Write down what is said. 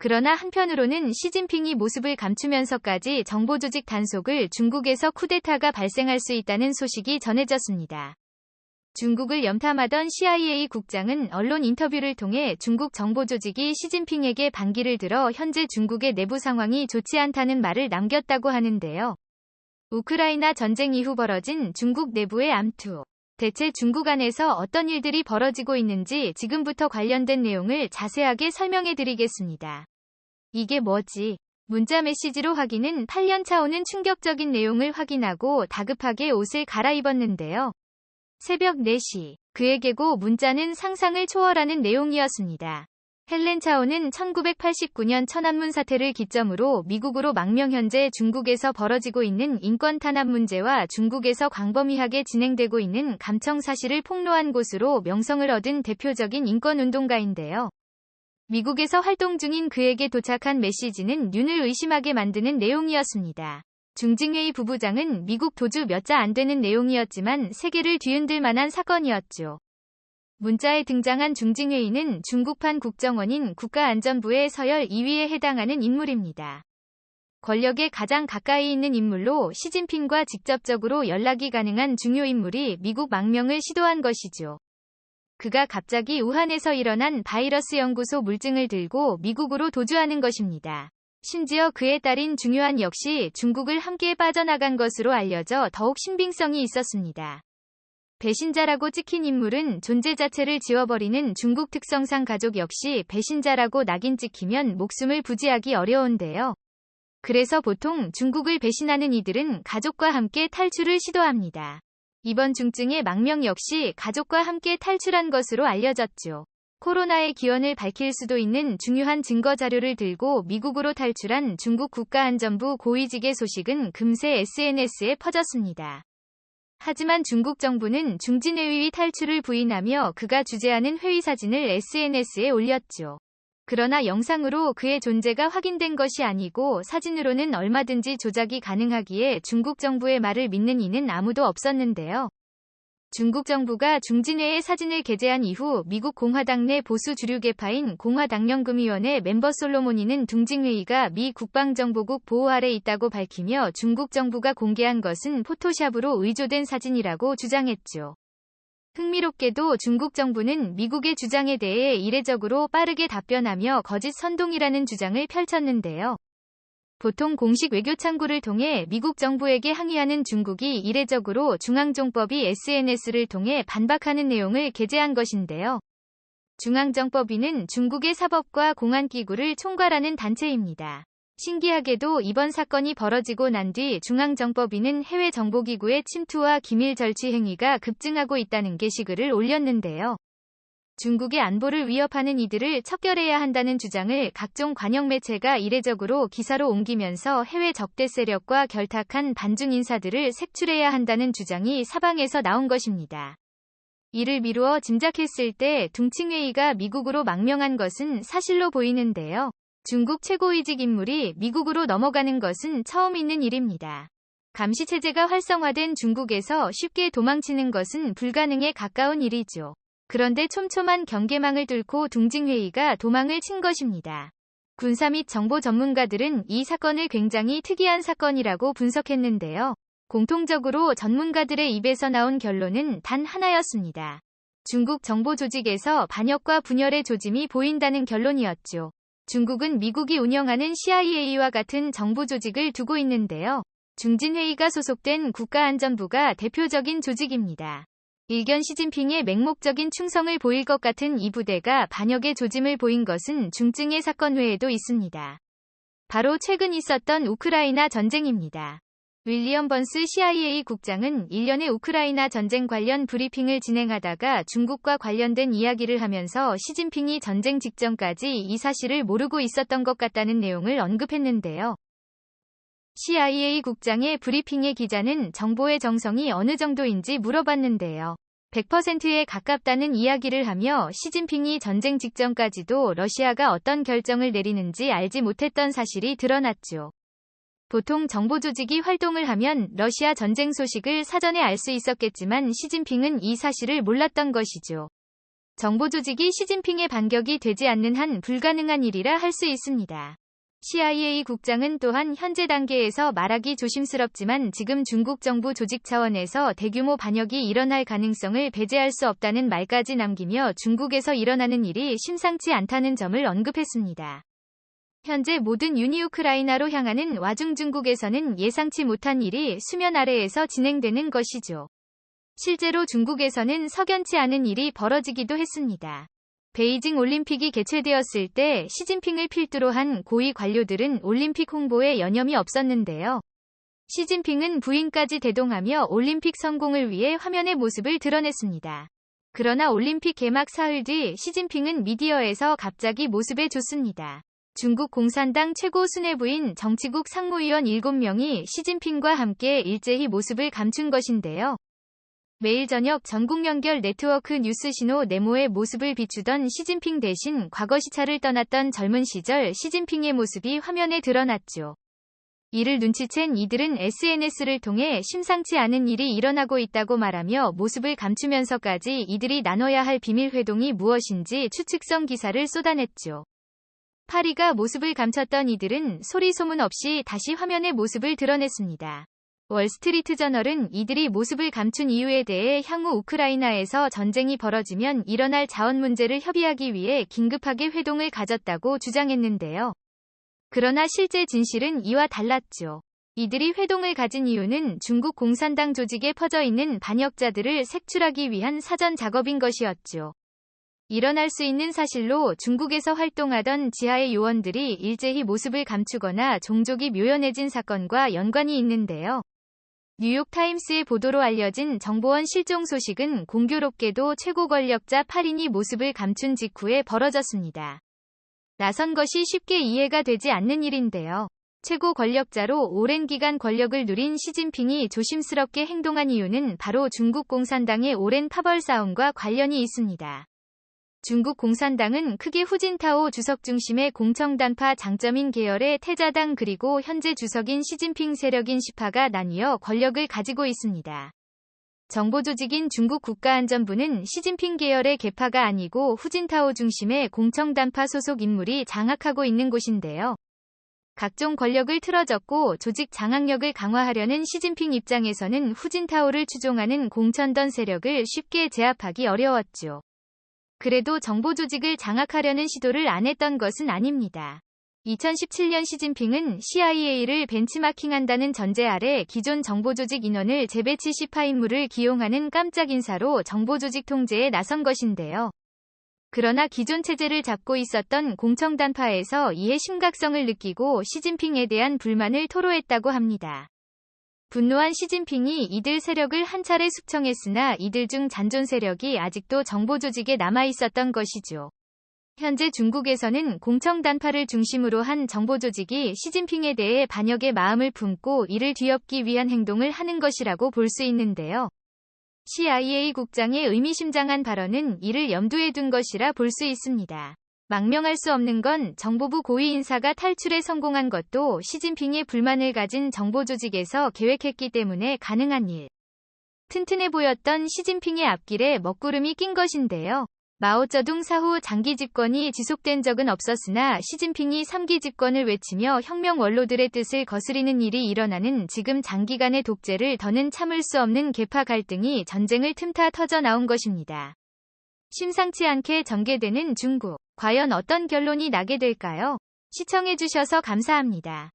그러나 한편으로는 시진핑이 모습을 감추면서까지 정보조직 단속을 중국에서 쿠데타가 발생할 수 있다는 소식이 전해졌습니다. 중국을 염탐하던 CIA 국장은 언론 인터뷰를 통해 중국 정보조직이 시진핑에게 반기를 들어 현재 중국의 내부 상황이 좋지 않다는 말을 남겼다고 하는데요. 우크라이나 전쟁 이후 벌어진 중국 내부의 암투. 대체 중국 안에서 어떤 일들이 벌어지고 있는지 지금부터 관련된 내용을 자세하게 설명해 드리겠습니다. 이게 뭐지? 문자 메시지로 확인은 8년차 오는 충격적인 내용을 확인하고 다급하게 옷을 갈아입었는데요. 새벽 4시. 그에게고 문자는 상상을 초월하는 내용이었습니다. 헬렌 차오는 1989년 천안문 사태를 기점으로 미국으로 망명 현재 중국에서 벌어지고 있는 인권 탄압 문제와 중국에서 광범위하게 진행되고 있는 감청 사실을 폭로한 곳으로 명성을 얻은 대표적인 인권 운동가인데요. 미국에서 활동 중인 그에게 도착한 메시지는 윤을 의심하게 만드는 내용이었습니다. 중징회의 부부장은 미국 도주 몇 자 안 되는 내용이었지만 세계를 뒤흔들 만한 사건이었죠. 문자에 등장한 중징회의는 중국판 국정원인 국가안전부의 서열 2위에 해당하는 인물입니다. 권력에 가장 가까이 있는 인물로 시진핑과 직접적으로 연락이 가능한 중요 인물이 미국 망명을 시도한 것이죠. 그가 갑자기 우한에서 일어난 바이러스 연구소 물증을 들고 미국으로 도주하는 것입니다. 심지어 그의 딸인 중요한 역시 중국을 함께 빠져나간 것으로 알려져 더욱 신빙성이 있었습니다. 배신자라고 찍힌 인물은 존재 자체를 지워버리는 중국 특성상 가족 역시 배신자라고 낙인 찍히면 목숨을 부지하기 어려운데요. 그래서 보통 중국을 배신하는 이들은 가족과 함께 탈출을 시도합니다. 이번 중증의 망명 역시 가족과 함께 탈출한 것으로 알려졌죠. 코로나의 기원을 밝힐 수도 있는 중요한 증거 자료를 들고 미국으로 탈출한 중국 국가안전부 고위직의 소식은 금세 SNS에 퍼졌습니다. 하지만 중국 정부는 중진회의 탈출을 부인하며 그가 주재하는 회의 사진을 SNS에 올렸죠. 그러나 영상으로 그의 존재가 확인된 것이 아니고 사진으로는 얼마든지 조작이 가능하기에 중국 정부의 말을 믿는 이는 아무도 없었는데요. 중국 정부가 중진회의 사진을 게재한 이후 미국 공화당 내 보수 주류계파인 공화당연금위원회 멤버 솔로모니는 둥징회의가 미 국방정보국 보호 아래 있다고 밝히며 중국 정부가 공개한 것은 포토샵으로 의조된 사진이라고 주장했죠. 흥미롭게도 중국 정부는 미국의 주장에 대해 이례적으로 빠르게 답변하며 거짓 선동이라는 주장을 펼쳤는데요. 보통 공식 외교 창구를 통해 미국 정부에게 항의하는 중국이 이례적으로 중앙정법이 SNS를 통해 반박하는 내용을 게재한 것인데요. 중앙정법위는 중국의 사법과 공안기구를 총괄하는 단체입니다. 신기하게도 이번 사건이 벌어지고 난 뒤 중앙정법위는 해외 정보기구의 침투와 기밀 절취 행위가 급증하고 있다는 게시글을 올렸는데요. 중국의 안보를 위협하는 이들을 척결해야 한다는 주장을 각종 관영 매체가 이례적으로 기사로 옮기면서 해외 적대 세력과 결탁한 반중 인사들을 색출해야 한다는 주장이 사방에서 나온 것입니다. 이를 미루어 짐작했을 때 둥칭회의가 미국으로 망명한 것은 사실로 보이는데요. 중국 최고위직 인물이 미국으로 넘어가는 것은 처음 있는 일입니다. 감시체제가 활성화된 중국에서 쉽게 도망치는 것은 불가능에 가까운 일이죠. 그런데 촘촘한 경계망을 뚫고 둥징회의가 도망을 친 것입니다. 군사 및 정보 전문가들은 이 사건을 굉장히 특이한 사건이라고 분석했는데요. 공통적으로 전문가들의 입에서 나온 결론은 단 하나였습니다. 중국 정보 조직에서 반역과 분열의 조짐이 보인다는 결론이었죠. 중국은 미국이 운영하는 CIA와 같은 정부 조직을 두고 있는데요. 중진회의가 소속된 국가안전부가 대표적인 조직입니다. 일견 시진핑의 맹목적인 충성을 보일 것 같은 이 부대가 반역의 조짐을 보인 것은 중증의 사건 외에도 있습니다. 바로 최근 있었던 우크라이나 전쟁입니다. 윌리엄 번스 CIA 국장은 1년의 우크라이나 전쟁 관련 브리핑을 진행하다가 중국과 관련된 이야기를 하면서 시진핑이 전쟁 직전까지 이 사실을 모르고 있었던 것 같다는 내용을 언급했는데요. CIA 국장의 브리핑의 기자는 정보의 정성이 어느 정도인지 물어봤는데요. 100%에 가깝다는 이야기를 하며 시진핑이 전쟁 직전까지도 러시아가 어떤 결정을 내리는지 알지 못했던 사실이 드러났죠. 보통 정보 조직이 활동을 하면 러시아 전쟁 소식을 사전에 알 수 있었겠지만 시진핑은 이 사실을 몰랐던 것이죠. 정보 조직이 시진핑의 반격이 되지 않는 한 불가능한 일이라 할 수 있습니다. CIA 국장은 또한 현재 단계에서 말하기 조심스럽지만 지금 중국 정부 조직 차원에서 대규모 반역이 일어날 가능성을 배제할 수 없다는 말까지 남기며 중국에서 일어나는 일이 심상치 않다는 점을 언급했습니다. 현재 모든 유니우크라이나로 향하는 와중 중국에서는 예상치 못한 일이 수면 아래에서 진행되는 것이죠. 실제로 중국에서는 석연치 않은 일이 벌어지기도 했습니다. 베이징 올림픽이 개최되었을 때 시진핑을 필두로 한 고위 관료들은 올림픽 홍보에 여념이 없었는데요. 시진핑은 부인까지 대동하며 올림픽 성공을 위해 화면의 모습을 드러냈습니다. 그러나 올림픽 개막 사흘 뒤 시진핑은 미디어에서 갑자기 모습에 줬습니다. 중국 공산당 최고 수뇌부인 정치국 상무위원 7명이 시진핑과 함께 일제히 모습을 감춘 것인데요. 매일 저녁 전국 연결 네트워크 뉴스 신호 네모의 모습을 비추던 시진핑 대신 과거 시차를 떠났던 젊은 시절 시진핑의 모습이 화면에 드러났죠. 이를 눈치챈 이들은 SNS를 통해 심상치 않은 일이 일어나고 있다고 말하며 모습을 감추면서까지 이들이 나눠야 할 비밀 회동이 무엇인지 추측성 기사를 쏟아냈죠. 파리가 모습을 감췄던 이들은 소리 소문 없이 다시 화면의 모습을 드러냈습니다. 월스트리트 저널은 이들이 모습을 감춘 이유에 대해 향후 우크라이나에서 전쟁이 벌어지면 일어날 자원 문제를 협의하기 위해 긴급하게 회동을 가졌다고 주장했는데요. 그러나 실제 진실은 이와 달랐죠. 이들이 회동을 가진 이유는 중국 공산당 조직에 퍼져 있는 반역자들을 색출하기 위한 사전 작업인 것이었죠. 일어날 수 있는 사실로 중국에서 활동하던 지하의 요원들이 일제히 모습을 감추거나 종족이 묘연해진 사건과 연관이 있는데요. 뉴욕타임스의 보도로 알려진 정보원 실종 소식은 공교롭게도 최고 권력자 8인이 모습을 감춘 직후에 벌어졌습니다. 나선 것이 쉽게 이해가 되지 않는 일인데요. 최고 권력자로 오랜 기간 권력을 누린 시진핑이 조심스럽게 행동한 이유는 바로 중국 공산당의 오랜 파벌 싸움과 관련이 있습니다. 중국 공산당은 크게 후진타오 주석 중심의 공청단파 장점인 계열의 태자당 그리고 현재 주석인 시진핑 세력인 시파가 나뉘어 권력을 가지고 있습니다. 정보조직인 중국 국가안전부는 시진핑 계열의 계파가 아니고 후진타오 중심의 공청단파 소속 인물이 장악하고 있는 곳인데요. 각종 권력을 틀어졌고 조직 장악력을 강화하려는 시진핑 입장에서는 후진타오를 추종하는 공천던 세력을 쉽게 제압하기 어려웠죠. 그래도 정보 조직을 장악하려는 시도를 안 했던 것은 아닙니다. 2017년 시진핑은 CIA를 벤치마킹한다는 전제 아래 기존 정보조직 인원을 재배치 시파 인물을 기용하는 깜짝 인사로 정보조직 통제에 나선 것인데요. 그러나 기존 체제를 잡고 있었던 공청단파에서 이의 심각성을 느끼고 시진핑에 대한 불만을 토로했다고 합니다. 분노한 시진핑이 이들 세력을 한 차례 숙청했으나 이들 중 잔존 세력이 아직도 정보 조직에 남아 있었던 것이죠. 현재 중국에서는 공청 단파를 중심으로 한 정보 조직이 시진핑에 대해 반역의 마음을 품고 이를 뒤엎기 위한 행동을 하는 것이라고 볼 수 있는데요. CIA 국장의 의미심장한 발언은 이를 염두에 둔 것이라 볼 수 있습니다. 망명할 수 없는 건 정보부 고위 인사가 탈출에 성공한 것도 시진핑의 불만을 가진 정보 조직에서 계획했기 때문에 가능한 일. 튼튼해 보였던 시진핑의 앞길에 먹구름이 낀 것인데요. 마오쩌둥 사후 장기 집권이 지속된 적은 없었으나 시진핑이 3기 집권을 외치며 혁명 원로들의 뜻을 거스리는 일이 일어나는 지금 장기간의 독재를 더는 참을 수 없는 계파 갈등이 전쟁을 틈타 터져 나온 것입니다. 심상치 않게 전개되는 중국. 과연 어떤 결론이 나게 될까요? 시청해주셔서 감사합니다.